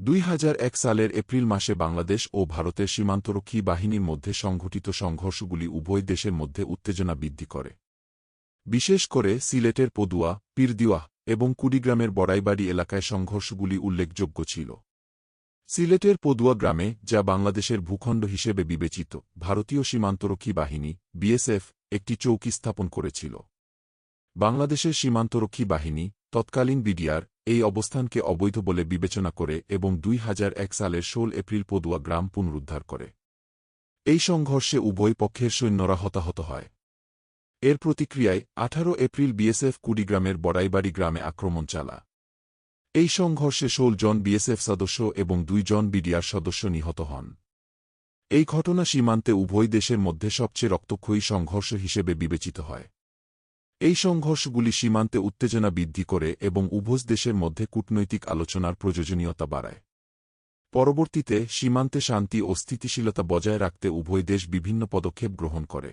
দুই হাজার এক সালের এপ্রিল মাসে বাংলাদেশ ও ভারতের সীমান্তরক্ষী বাহিনীর মধ্যে সংঘটিত সংঘর্ষগুলি উভয় দেশের মধ্যে উত্তেজনা বৃদ্ধি করে। বিশেষ করে সিলেটের পদুয়া পীরদিওয়াহ এবং কুড়িগ্রামের বড়াইবাড়ি এলাকায় সংঘর্ষগুলি উল্লেখযোগ্য ছিল। সিলেটের পদুয়া গ্রামে, যা বাংলাদেশের ভূখণ্ড হিসেবে বিবেচিত, ভারতীয় সীমান্তরক্ষী বাহিনী, বিএসএফ, একটি চৌকি স্থাপন করেছিল। বাংলাদেশের সীমান্তরক্ষী বাহিনী তৎকালীন বিডিআর এই অবস্থানকে অবৈধ বলে বিবেচনা করে এবং দুই হাজার এক সালের ষোল এপ্রিল পদুয়া গ্রাম পুনরুদ্ধার করে। এই সংঘর্ষে উভয় পক্ষের সৈন্যরা হতাহত হয়। এর প্রতিক্রিয়ায় আঠারো এপ্রিল বিএসএফ কুড়িগ্রামের বড়াইবাড়ি গ্রামে আক্রমণ চালা। এই সংঘর্ষে ষোল জন বিএসএফ সদস্য এবং দুই জন বিডিআর সদস্য নিহত হন। এই ঘটনা সীমান্তে উভয় দেশের মধ্যে সবচেয়ে রক্তক্ষয়ী সংঘর্ষ হিসেবে বিবেচিত হয়। এই সংঘর্ষগুলি সীমান্তে উত্তেজনা বৃদ্ধি করে এবং উভয় দেশের মধ্যে কূটনৈতিক আলোচনার প্রয়োজনীয়তা বাড়ায়। পরবর্তীতে সীমান্তে শান্তি ও স্থিতিশীলতা বজায় রাখতে উভয় দেশ বিভিন্ন পদক্ষেপ গ্রহণ করে।